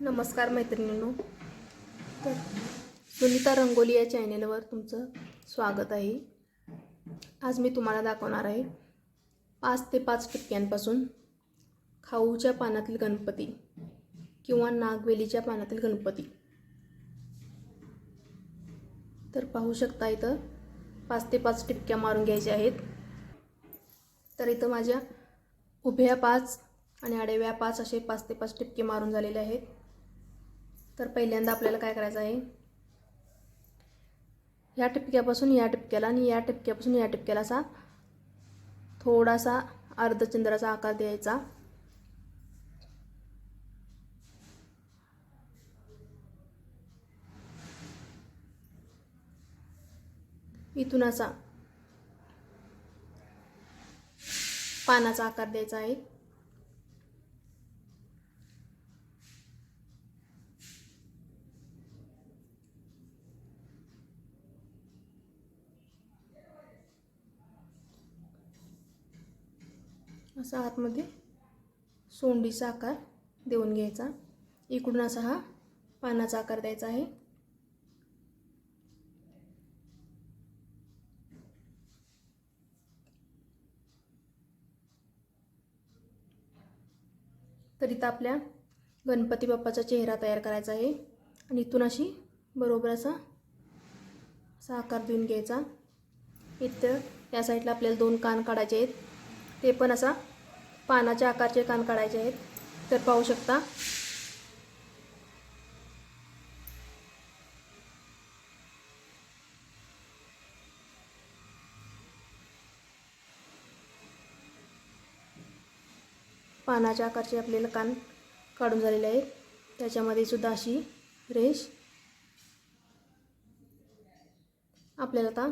नमस्कार मैत्रिणींनो. तर सुनीता रंगोली या चॅनेलवर तुमचं स्वागत आहे. आज मी तुम्हाला दाखवणार आहे पाच ते पाच टक्क्यांपासून खाऊच्या पानातील गणपती किंवा नागवेलीच्या पानातील गणपती. तर पाहू शकता इथं पाच ते पाच टिपक्या मारून घ्यायच्या आहेत. तर इथं माझ्या उभ्या पाच आणि आडव्या पाच असे पाच ते पाच टिपके मारून झालेले आहेत. तर पहिल्यांदा आपल्याला काय करायचं आहे? या टिपक्यापासून या टिपक्याला आणि या टिपक्यापासून या टिपक्याला असा थोडासा अर्धचंद्राचा आकार द्यायचा. इथून असा पानाचा आकार द्यायचा आहे. असा आतमध्ये सोंडीचा आकार देऊन घ्यायचा. इकडून असा हा पानाचा आकार द्यायचा आहे. तर इथं आपल्या गणपती बाप्पाचा चेहरा तयार करायचा आहे. आणि इथून अशी बरोबर असा असा आकार देऊन घ्यायचा. इथं या साईडला आपल्याला दोन कान काढायचे आहेत. ते पण असा पानाच्या आकारचे कान काढायचे आहेत. तर पाहू शकता. पानाच्या आकारचे आपल्याला कान काढून झालेले आहेत. त्याच्यामध्ये सुद्धा अशी रेश आपल्याला आता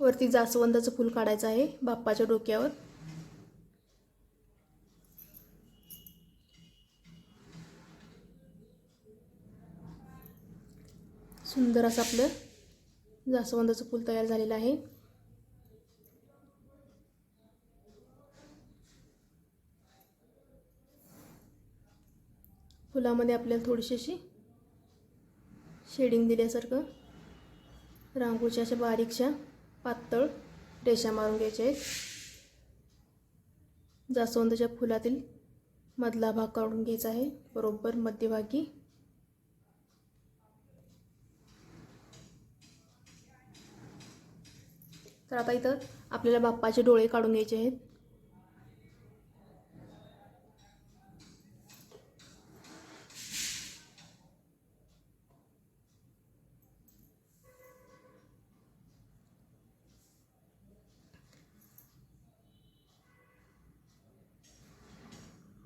वरती जास्वंदाचं फूल काढायचं आहे बाप्पाच्या डोक्यावर. सुंदर असं आपलं जास्वंदाचं फूल तयार झालेलं आहे. फुलामध्ये आपल्याला थोडीशी अशी शेडिंग दिल्यासारखं. रांगोळीच्या अशा बारीकशा पातळ रेषा मारून घ्यायच्या आहेत. जास्वंदाच्या फुलातील मधला भाग काढून घ्यायचा आहे. बरोबर मध्यभागी. तर आता इथं आपल्याला बाप्पाचे डोळे काढून घ्यायचे आहेत.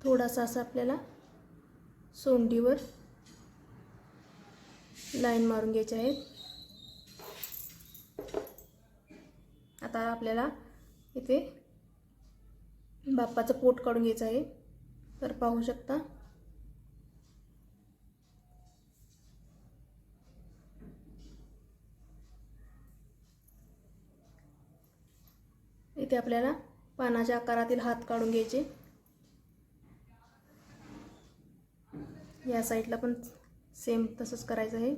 थोडासा असं आपल्याला सोंडीवर लाईन मारून घ्यायचे आहेत. आता आपल्याला इथे बाप्पाचं पोट काढून घ्यायचं आहे. तर पाहू शकता. इथे आपल्याला पानाच्या आकारातील हात काढून घ्यायचे. या साईडला पण सेम तसंच करायचं आहे.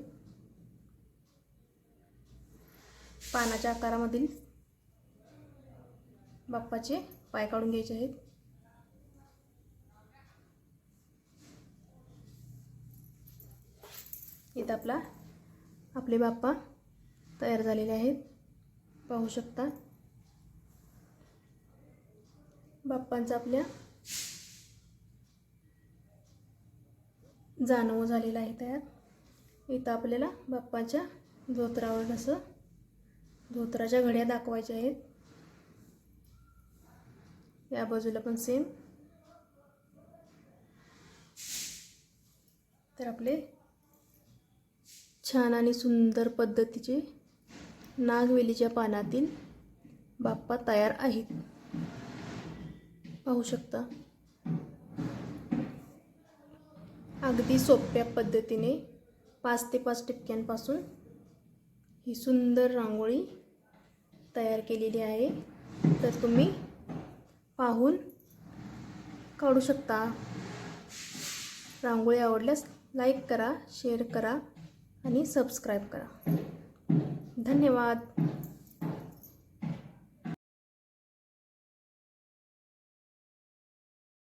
पानाच्या आकारामधील बाप्पाचे पाय काढून घ्यायचे आहेत. इथं आपला आपले बाप्पा तयार झालेले आहेत. पाहू शकता. बाप्पांचा आपल्या जाणव झालेला आहे तयार. इथं आपल्याला बाप्पाच्या धोत्रावर असं धोत्राच्या घड्या दाखवायच्या आहेत. या बाजूला पण सेम तर आपले छान आणि सुंदर पद्धतीचे नागवेलीच्या पानातील बाप्पा तयार आहेत. पाहू शकता. अगदी सोप्या पद्धतीने पाच ते पाच टिपक्यांपासून ही सुंदर रांगोळी तयार केलेली आहे. तर तुम्ही पाहून काढू शकता. रांगोळी आवडल्यास लाईक करा शेअर करा आणि सबस्क्राईब करा. धन्यवाद.